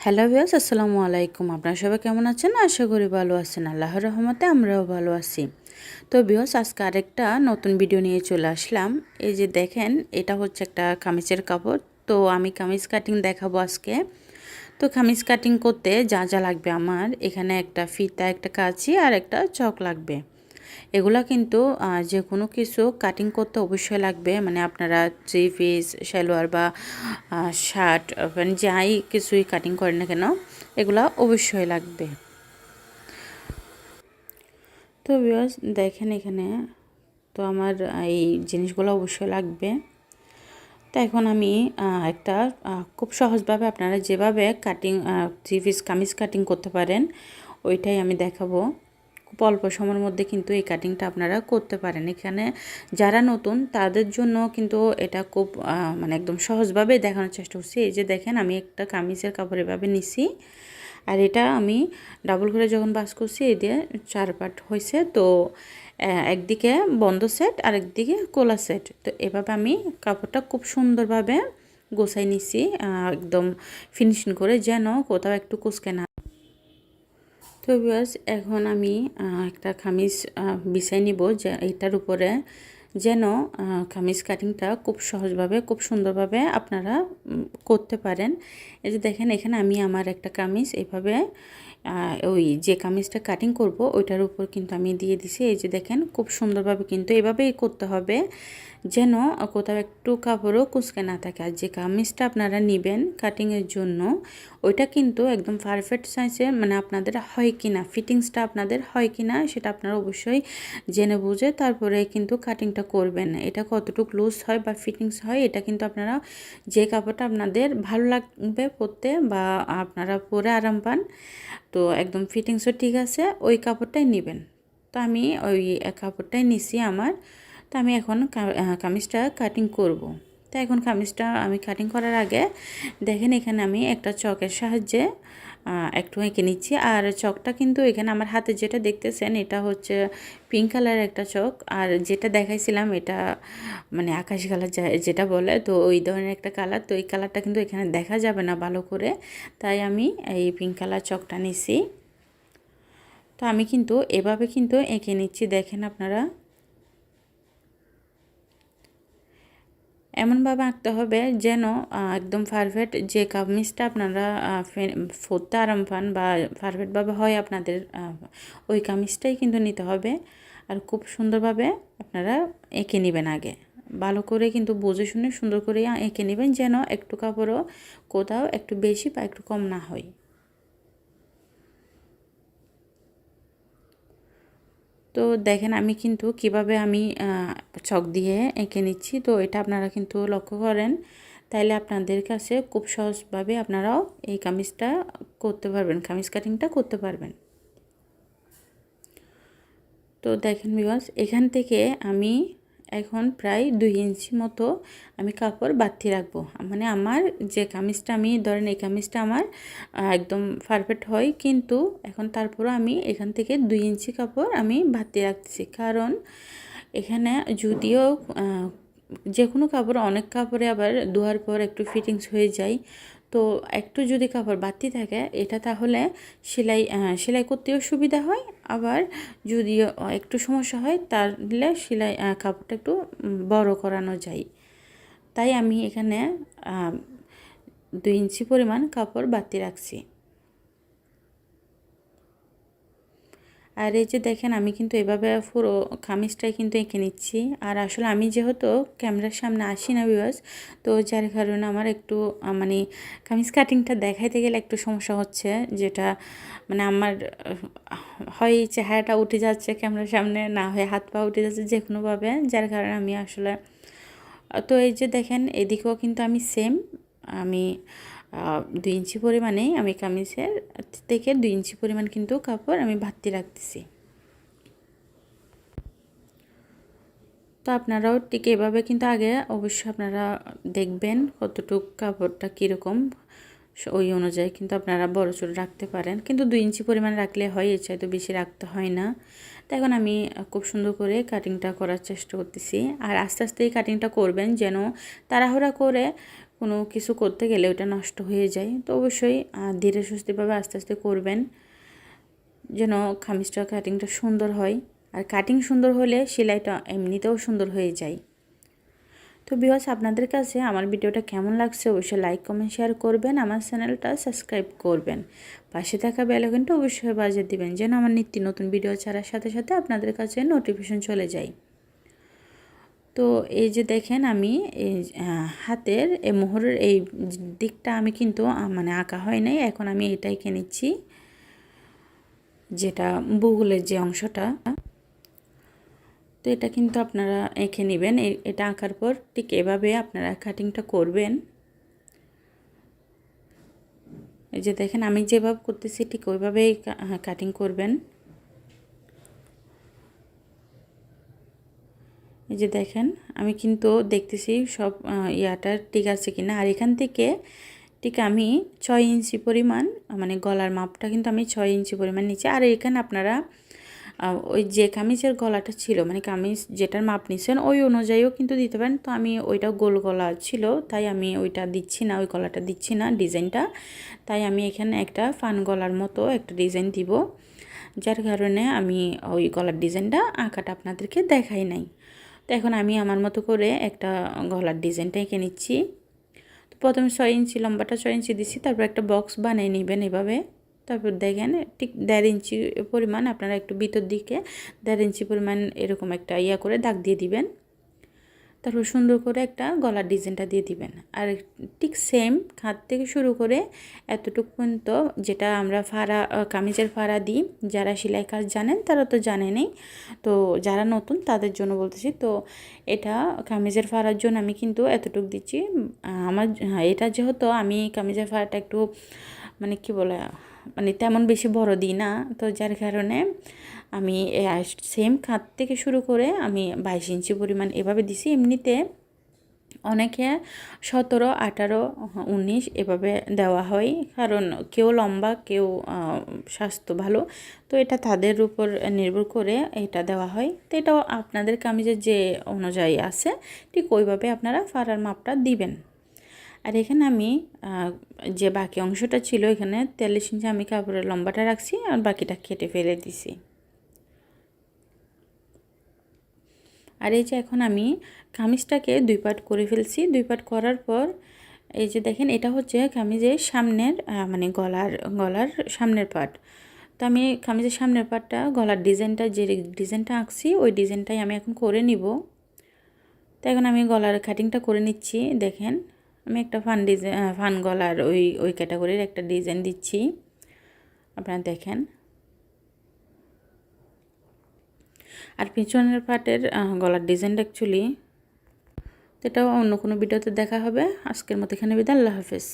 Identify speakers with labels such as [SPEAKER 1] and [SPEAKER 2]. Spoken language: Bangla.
[SPEAKER 1] হ্যালো ভিউস আসসালামু আলাইকুম। আপনারা সবাই কেমন আছেন? আশা করি ভালো আছেন। আল্লাহর রহমতে আমরাও ভালো আছি। তো ভিউস আজকে আরেকটা নতুন ভিডিও নিয়ে চলে আসলাম। এই যে দেখেন, এটা হচ্ছে একটা কামিজের কাপড়। তো আমি কামিজ কাটিং দেখাবো আজকে। তো কামিজ কাটিং করতে যা যা লাগবে আমার। এখানে একটা ফিতা, একটা কাঁচি আর একটা চক লাগবে। এগুলা কিন্তু যে কোনো কিছু কাটিং করতে অবশ্যই লাগবে। মানে আপনারা থ্রি পিস সালোয়ার বা শার্ট মানে যাই কিছুই কাটিং করেন না কেন, এগুলা অবশ্যই লাগবে। তো বিয়স দেখেন এখানে, তো আমার এই জিনিসগুলো অবশ্যই লাগবে। তো এখন আমি একটা খুব সহজভাবে আপনারা যেভাবে cutting three piece kameez cutting করতে পারেন, ওইটাই আমি দেখাবো। খুব অল্প সময়ের মধ্যে কিন্তু এই কাটিংটা আপনারা করতে পারেন। এখানে যারা নতুন, তাদের জন্য কিন্তু এটা খুব মানে একদম সহজভাবে দেখানোর চেষ্টা করছি। এই যে দেখেন, আমি একটা কামিজের কাপড় এভাবে নিছি। আর এটা আমি ডাবল করে যখন বাস করছি, এই দিয়ে চার পাট হয়েছে তো একদিকে বন্ধ সেট আর একদিকে কোলা সেট তো এভাবে আমি কাপড়টা খুব সুন্দরভাবে গোছাই নিছি একদম ফিনিশিং করে যেন কোথাও একটু কুচকে না তো বিয়াস এখন আমি একটা খামিজ বিছাই নিব যে এটার উপরে যেন খামিজ কাটিংটা খুব সহজভাবে, খুব সুন্দরভাবে আপনারা করতে পারেন। এই যে দেখেন, এখানে আমি আমার একটা কামিজ এইভাবে ওই যে কামিজটা কাটিং করব, ওইটার উপর কিন্তু আমি দিয়ে দিছি। এই যে দেখেন, খুব সুন্দরভাবে কিন্তু এভাবেই করতে হবে। যেন কোথাও একটু কাপড়ও কুচকে না থাকে। আর যে কামিজটা আপনারা নেবেন কাটিংয়ের জন্য, ওইটা কিন্তু একদম পারফেক্ট সাইজে মানে আপনাদের হয় কি না ফিটিংসটা আপনাদের হয় কি না সেটা আপনারা অবশ্যই জেনে বুঝে তারপরে কিন্তু কাটিংটা করবেন। এটা কতটুকু লুজ হয় বা ফিটিংস হয়, এটা কিন্তু আপনারা যে কাপড়টা আপনাদের ভালো লাগবে পরতে বা আপনারা পরে আরাম পান, তো একদম ফিটিংসও ঠিক আছে, ওই কাপড়টাই নেবেন। তো আমি ওই কাপড়টাই নিছি আমার। তো আমি এখন কামিজটা কাটিং করব। তো এখন কামিজটা আমি কাটিং করার আগে দেখেন এখানে আমি একটা চকের সাহায্যে একটু এঁকে নিচ্ছি। আর চকটা কিন্তু এখানে আমার হাতে যেটা দেখতেছেন এটা হচ্ছে পিঙ্ক কালারের একটা চক। আর যেটা দেখাইছিলাম এটা মানে আকাশ কালার যেটা বলে, তো ওই ধরনের একটা কালার তো এই কালারটা কিন্তু এখানে দেখা যাবে না ভালো করে। তাই আমি এই পিঙ্ক কালার চকটা নিছি। তো আমি কিন্তু এভাবে কিন্তু এঁকে নিচ্ছি। দেখেন আপনারা এমনভাবে আঁকতে হবে যেন একদম পারফেক্ট যে কামিজটা আপনারা ফোরতে আরাম পান বা পারফেক্টভাবে হয় আপনাদের ওই কামিজটাই কিন্তু নিতে হবে। আর খুব সুন্দরভাবে আপনারা এঁকে নেবেন আগে। ভালো করে কিন্তু বুঝে শুনে সুন্দর করে এঁকে নেবেন যেন একটু কাপড়ও কোথাও একটু বেশি বা একটু কম না হয়। তো দেখেন আমি কিন্তু কীভাবে আমি চক দিয়ে এঁকে নিচ্ছি। তো এটা আপনারা কিন্তু লক্ষ্য করেন। তাইলে আপনাদের কাছে খুব সহজভাবে আপনারাও এই কামিজটা করতে পারবেন, কামিজ কাটিংটা করতে পারবেন। তো দেখেন বিকজ এখান থেকে আমি এখন প্রায় দুই ইঞ্চি মতো আমি কাপড় বাড়তি রাখব। মানে আমার যে কামিজটা আমি, ধরেন এই কামিজটা আমার একদম পারফেক্ট হয়, কিন্তু এখন তারপরও আমি এখান থেকে দুই ইঞ্চি কাপড় আমি বাড়তি রাখতেছি কারণ এখানে যদিও যে কোনো কাপড়, অনেক কাপড়ে আবার ধোয়ার পর একটু ফিটিংস হয়ে যায় তো একটু যদি কাপড় বাড়তি থাকে, এটা তাহলে সেলাই সেলাই করতেও সুবিধা হয়। আবার যদি একটু সমস্যা হয় তাহলে সেলাই কাপড়টা একটু বড় করানো যায়। তাই আমি এখানে দুই ইঞ্চি পরিমাণ কাপড় বাড়তি রাখছি। আর এই যে দেখেন, আমি কিন্তু এভাবে পুরো খামিজটাই কিন্তু এঁকে নিচ্ছি। আর আসলে আমি যেহেতু ক্যামেরার সামনে আসি না বিবাস তো যার কারণে আমার একটু মানে কামিজ কাটিংটা দেখাইতে গেলে একটু সমস্যা হচ্ছে। যেটা মানে আমার হয় চেহারাটা উঠে যাচ্ছে ক্যামেরার সামনে, না হয় হাত পা উঠে যাচ্ছে যে কোনোভাবে যার কারণে আমি আসলে, তো এই যে দেখেন, এদিকেও কিন্তু আমি সেম আমি দুই ইঞ্চি পরিমাণে আমি কামিজের থেকে দুই ইঞ্চি পরিমাণ কিন্তু কাপড় আমি ভাত্তি রাখতেছি। তো আপনারাও ঠিক এভাবে কিন্তু আগে অবশ্যই আপনারা দেখবেন কতটুক কাপড়টা কীরকম ওই অনুযায়ী কিন্তু আপনারা বড় চুল রাখতে পারেন। কিন্তু দুই ইঞ্চি পরিমাণ রাখলে হয়, এর চাইতে বেশি রাখতে হয় না। তো এখন আমি খুব সুন্দর করে কাটিংটা করার চেষ্টা করতেছি। আর আস্তে আস্তে এই কাটিংটা করবেন যেন তাড়াহুড়া করে কোনো কিছু করতে গেলে ওটা নষ্ট হয়ে যায়। তো অবশ্যই ধীরে সুস্থভাবে আস্তে আস্তে করবেন যেন খামিজটা কাটিংটা সুন্দর হয়। আর কাটিং সুন্দর হলে সেলাইটা এমনিতেও সুন্দর হয়ে যায়। তো বিকজ আপনাদের কাছে আমার ভিডিওটা কেমন লাগছে অবশ্যই লাইক কমেন্ট শেয়ার করবেন। আমার চ্যানেলটা সাবস্ক্রাইব করবেন। পাশে থাকা বেলাইকনটা অবশ্যই বাজিয়ে দিবেন যেন আমার নিত্য নতুন ভিডিও ছাড়ার সাথে সাথে আপনাদের কাছে নোটিফিকেশন চলে যায়। তো এই যে দেখেন আমি এই হাতের এই মোহরের এই দিকটা আমি কিন্তু মানে আঁকা হয় নাই। এখন আমি এটাই এঁকে নিচ্ছি, যেটা বুগুলের যে অংশটা। তো এটা কিন্তু আপনারা এঁকে নেবেন। এটা আঁকার পর ঠিক এভাবে আপনারা কাটিংটা করবেন। এই যে দেখেন, আমি যেভাবে করতেছি ঠিক ওইভাবেই কাটিং করবেন। এই যে দেখেন আমি কিন্তু দেখতেছি সব আহ, ইয়াটা ঠিক আছে কিনা। আর এখান থেকে ঠিক আমি ছয় ইঞ্চি পরিমাণ মানে গলার মাপটা কিন্তু আমি ছয় ইঞ্চি পরিমাণ নিচ্ছি। আর এখানে আপনারা ওই যে কামিজের গলাটা ছিল মানে কামিজ যেটার মাপ নিচ্ছেন ওই অনুযায়ীও কিন্তু দিতে পারেন। তো আমি ওইটা গোল গলা ছিল তাই আমি ওইটা দিচ্ছি না ওই গলাটা দিচ্ছি না ডিজাইনটা। তাই আমি এখানে একটা ফান গলার মতো একটা ডিজাইন দিব যার কারণে আমি ওই গলার ডিজাইনটা আঁকাটা আপনাদেরকে দেখাই নাই। তো এখন আমি আমার মতো করে একটা গলার ডিজাইনটা এঁকে নিচ্ছি। তো প্রথমে ছয় ইঞ্চি, লম্বাটা ছয় ইঞ্চি দিচ্ছি তারপর একটা বক্স বানিয়ে নেবেন এভাবে। তারপর দেখেন, ঠিক দেড় ইঞ্চি পরিমাণ, আপনারা একটু ভিতর দিকে দেড় ইঞ্চি পরিমাণ এরকম একটা ইয়া করে দাগ দিয়ে দিবেন। তারপর সুন্দর করে একটা গলার ডিজাইনটা দিয়ে দিবেন। আর ঠিক সেম খাত থেকে শুরু করে এতটুকু পর্যন্ত যেটা আমরা ফাড়া কামিজের ফাড়া দিই যারা সেলাই কাজ জানেন তারা তো জানেনই। তো যারা নতুন তাদের জন্য বলতেছি তো এটা কামিজের ফাড়ার জন্য আমি কিন্তু এতটুকু দিচ্ছি। আমার হ্যাঁ, এটা যেহেতু আমি কামিজের ফাড়াটা একটু মানে কি বলে মানে তেমন বেশি বড় দিই না। তো যার কারণে আমি সেম খাত থেকে শুরু করে আমি বাইশ ইঞ্চি পরিমাণ এভাবে দিছি। এমনিতে অনেকে সতেরো, আঠারো, উনিশ এভাবে দেওয়া হয়। কারণ কেউ লম্বা, কেউ স্বাস্থ্য ভালো। তো এটা তাদের উপর নির্ভর করে এটা দেওয়া হয়। তো এটাও আপনাদের কামিজের যে অনুযায়ী আছে, ঠিক ওইভাবে আপনারা ফাড়ার মাপটা দিবেন। আর এখানে আমি যে বাকি অংশটা ছিল এখানে তেল্লিশ ইঞ্চি আমি কাপড়ের লম্বাটা রাখছি আর বাকিটা কেটে ফেলে দিছি। আর এই যে এখন আমি কামিজটাকে দুই পাট করে ফেলছি। দুই পাট করার পর এই যে দেখেন, এটা হচ্ছে কামিজের সামনের মানে গলার গলার সামনের পাট। তো আমি কামিজের সামনের পাটটা, গলার ডিজাইনটা, যে ডিজাইনটা আঁকছি, ওই ডিজাইনটাই আমি এখন করে নিব। তো এখন আমি গলার কাটিংটা করে নিচ্ছি, দেখেন। আমি একটা ফান ডিজাইন ফান গলার ওই ওই ক্যাটাগরির একটা ডিজাইন দিচ্ছি। আপনারা দেখেন। আর পিছনের পাটের গলার ডিজাইনটা অ্যাকচুয়ালি এটাও অন্য কোনো ভিডিওতে দেখা হবে। আজকের মতো এখানে বিদায়, আল্লাহ হাফেজ।